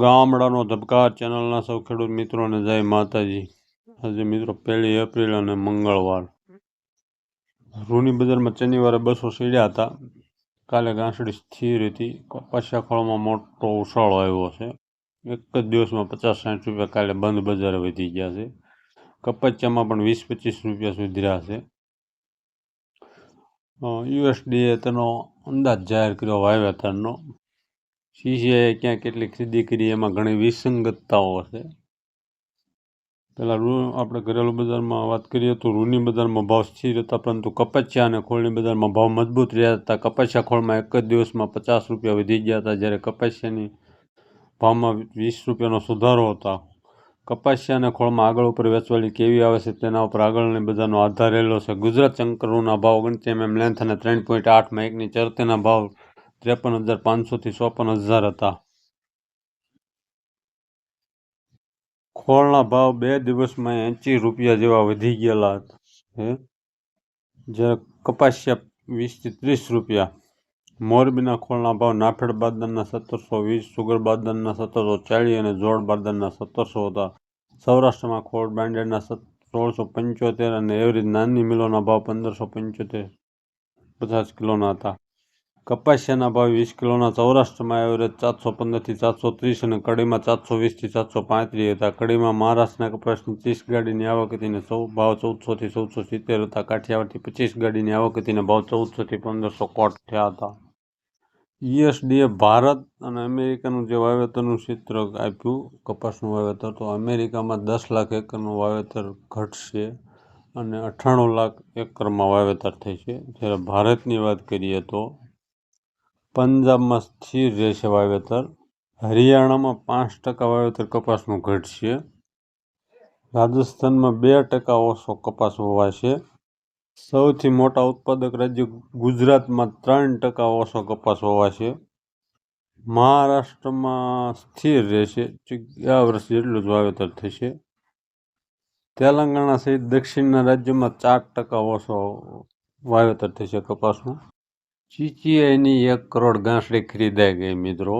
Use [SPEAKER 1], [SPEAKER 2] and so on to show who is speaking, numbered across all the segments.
[SPEAKER 1] ગામડાનો ધબકાર ચેનલના સૌ ખેડૂત મિત્રોને જય માતાજી. આજે મિત્રો પહેલી એપ્રિલ અને મંગળવાર. રૂની બજારમાં શનિવારે બસો સીડ્યા હતા. કાલે ગાંસડી સ્થિર હતી. કપાસિયા ખોળમાં મોટો ઉછાળો આવ્યો છે. એક જ દિવસમાં પચાસ સાઠ રૂપિયા કાલે બંધ બજારે વધી ગયા છે. કપાસિયામાં પણ વીસ પચીસ રૂપિયા સુધર્યા છે. યુએસડીએ તેનો અંદાજ જાહેર કર્યો વાવેતરનો સીસીઆઈએ ક્યાં કેટલીક ખરીદી કરી, એમાં ઘણી વિસંગતતાઓ છે પહેલાં રૂ આપણે ઘરેલું બજારમાં વાત કરીએ તો રૂની બજારમાં ભાવ સ્થિર હતા, પરંતુ કપાસિયા અને ખોળની બજારમાં ભાવ મજબૂત રહ્યા હતા. કપાસિયા ખોળમાં એક જ દિવસમાં પચાસ રૂપિયા વધી ગયા હતા, જ્યારે કપાસિયાની ભાવમાં વીસ રૂપિયાનો સુધારો હતો. કપાસિયા અને ખોળમાં આગળ ઉપર વેચવાળી કેવી આવે છે, તેના ઉપર આગળની બજારનો આધાર રહેલો છે. ગુજરાત શંકરોના ભાવ ઓગણત્રીસ એમ લેન્થ અને ત્રણ પોઈન્ટ આઠમાં એકની ચરતેના ભાવ ત્રેપન હજાર પાંચસોથી ચોપન હજાર હતા. ખોળના ભાવ બે દિવસમાં એંચી રૂપિયા જેવા વધી ગયેલા છે જ્યારે કપાસિયા વીસથી ત્રીસ રૂપિયા. મોરબીના ખોળના ભાવ નાફેડ બાદરના સત્તરસો વીસ, સુગર બાદરના સત્તરસો ચાલીસ અને જોડ બાદરના સત્તરસો હતા. સૌરાષ્ટ્રમાં ખોળ બ્રાન્ડેડના સોળસો પંચોતેર અને એવરેજ નાની મિલોના ભાવ પંદરસો પંચોતેર પચાસ કિલોના હતા. કપાસિયાના ભાવ વીસ કિલોના સૌરાષ્ટ્રમાં એવરેજ ચારસો પંદરથી ચારસો ત્રીસ અને કડીમાં ચારસો વીસથી ચારસો પાંત્રીસ હતા. કડીમાં મહારાષ્ટ્રના કપાસની ત્રીસ ગાડીની આવક હતી ને સૌ ભાવ ચૌદસોથી ચૌદસો સિત્તેર હતા. કાઠિયાવાડથી પચીસ ગાડીની આવક હતી ને ભાવ ચૌદસોથી પંદરસો કોટ થયા હતા. યુએસડીએ ભારત અને અમેરિકાનું જે વાવેતરનું ચિત્ર આપ્યું, કપાસનું વાવેતર, તો અમેરિકામાં દસ લાખ એકરનું વાવેતર ઘટશે અને અઠ્ઠાણું લાખ એકરમાં વાવેતર થઈ છે જ્યારે ભારતની વાત કરીએ તો પંજાબમાં સ્થિર રહેશે વાવેતર, હરિયાણામાં પાંચ ટકા વાવેતર કપાસનું ઘટશે રાજસ્થાનમાં બે ટકા ઓછો કપાસ વવાશે સૌથી મોટા ઉત્પાદક રાજ્ય ગુજરાતમાં ત્રણ ટકા ઓછો કપાસ વવાશે મહારાષ્ટ્રમાં સ્થિર રહેશે ગયા વર્ષ જેટલું જ વાવેતર થશે. તેલંગાણા સહિત દક્ષિણના રાજ્યોમાં ચાર ટકા ઓછો વાવેતર થશે કપાસનું. ચીચીઆઈની એક કરોડ ગાંસડી ખરીદાઈ ગઈ મિત્રો.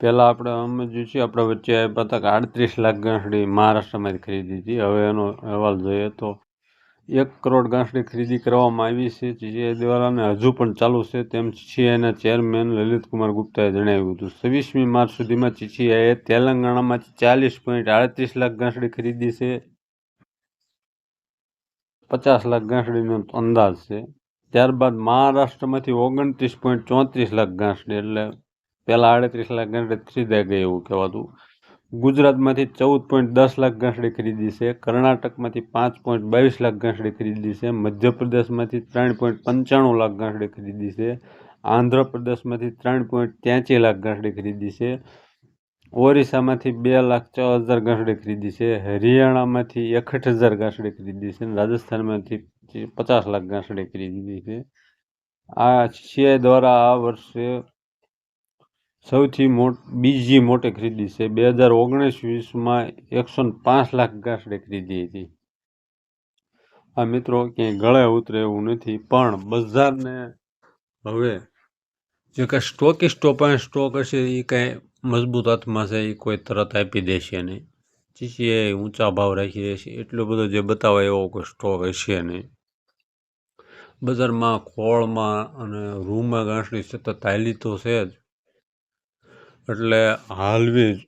[SPEAKER 1] પહેલાં આપણે અમે જે છે, આપણે વચ્ચે આપ્યા હતા કે આડત્રીસ લાખ ગાંસડી મહારાષ્ટ્રમાંથી ખરીદી હતી. હવે એનો અહેવાલ જોઈએ તો એક કરોડ ગાંસડી ખરીદી કરવામાં આવી છે. ચીચીઆઈ દ્વારાને હજુ પણ ચાલુ છે. તેમ ચીચીઆઈના ચેરમેન લલિતકુમાર ગુપ્તાએ જણાવ્યું હતું. છવ્વીસમી માર્ચ સુધીમાં ચીચીઆઈએ તેલંગાણામાં ચાલીસ પોઈન્ટ આડત્રીસ લાખ ગાંસડી ખરીદી છે. પચાસ લાખ ગાંસડીનો અંદાજ છે. ત્યારબાદ મહારાષ્ટ્રમાંથી ઓગણત્રીસ પોઈન્ટ ચોત્રીસ લાખ ગાંસડી એટલે પહેલાં આડત્રીસ લાખ ગાંસડી ખરીદાઈ ગઈ એવું કહેવાતું. ગુજરાતમાંથી ચૌદ પોઈન્ટ દસ લાખ ગાંસડી ખરીદી છે, કર્ણાટકમાંથી પાંચ પોઈન્ટ બાવીસ લાખ ગાંસડી ખરીદી છે, મધ્યપ્રદેશમાંથી ત્રણ પોઈન્ટ પંચાણું લાખ ગાંસડી ખરીદી છે, આંધ્રપ્રદેશમાંથી ત્રણ પોઈન્ટ ત્યાંસી લાખ ગાંસડી ખરીદી છે ઓરિસ્સામાંથી બે લાખ છ હજાર ગાંસડી ખરીદી છે. હરિયાણામાંથી એકઠ હજાર ગાંસડી ખરીદી છે અને રાજસ્થાનમાંથી પચાસ લાખ ગાંસડી ખરીદી છે. આ સીઆઈ દ્વારા આ વર્ષે સૌથી મોટ, બીજી મોટી ખરીદી છે. બે હજાર ઓગણીસ વીસમાં એકસો પાંચ લાખ ગાંસડી ખરીદી હતી. આ મિત્રો ક્યાંય ગળે ઉતરે એવું નથી, પણ બજારને હવે જે કાંઈ સ્ટોકિસ્ટો પાસે સ્ટોક હશે એ કાંઈ મજબૂત હાથમાં છે, એ કોઈ તરત આપી દેશે નહીં. ચીચીએ ઊંચા ભાવ રાખી દેશે. એટલો બધો જે બતાવે એવો કોઈ સ્ટોક હશે નહીં. બજારમાં, ખોળમાં અને રૂમાં ગાંસડી સતત હાલી તો છે જ. એટલે હાલવી જ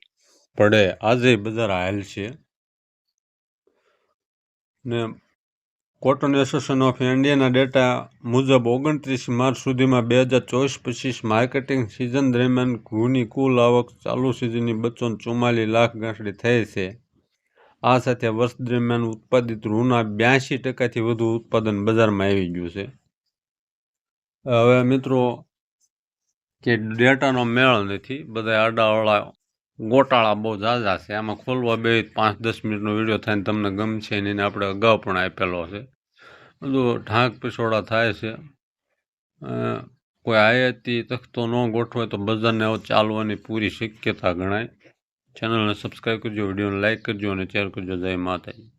[SPEAKER 1] પડે. આજે બજાર હાલ છે ને કોટન એસોસિએશન ઓફ ઇન્ડિયાના ડેટા મુજબ ઓગણત્રીસ માર્ચ સુધીમાં બે હજાર ચોવીસ પચીસ માર્કેટિંગ સિઝન દરમિયાન ઘઉંની કુલ આવક ચાલુ સિઝનની બસો ચુમ્માલીસ લાખ ગાંસડી થઈ છે. આ સાથે વર્ષ દરમિયાન ઉત્પાદિત ઋણના બ્યાસી ટકાથી વધુ ઉત્પાદન બજારમાં આવી ગયું છે. હવે મિત્રો, કે ડેટાનો મેળ નથી બધા આડાવાળા ગોટાળા બહુ ઝાઝા છે. આમાં ખોલવા બે પાંચ દસ મિનિટનો વીડિયો થાય તમને ગમશે ને એને આપણે અગાઉ પણ આપેલો છે. બધું ઢાંક પીછોડા થાય છે. કોઈ આયાતી તખતો ન ગોઠવે તો હવે ચાલવાની પૂરી શક્યતા ગણાય. ચેનલને સબસ્ક્રાઈબ કરજો, વિડીયોને લાઇક કરજો અને શેર કરજો. જય માતાજી.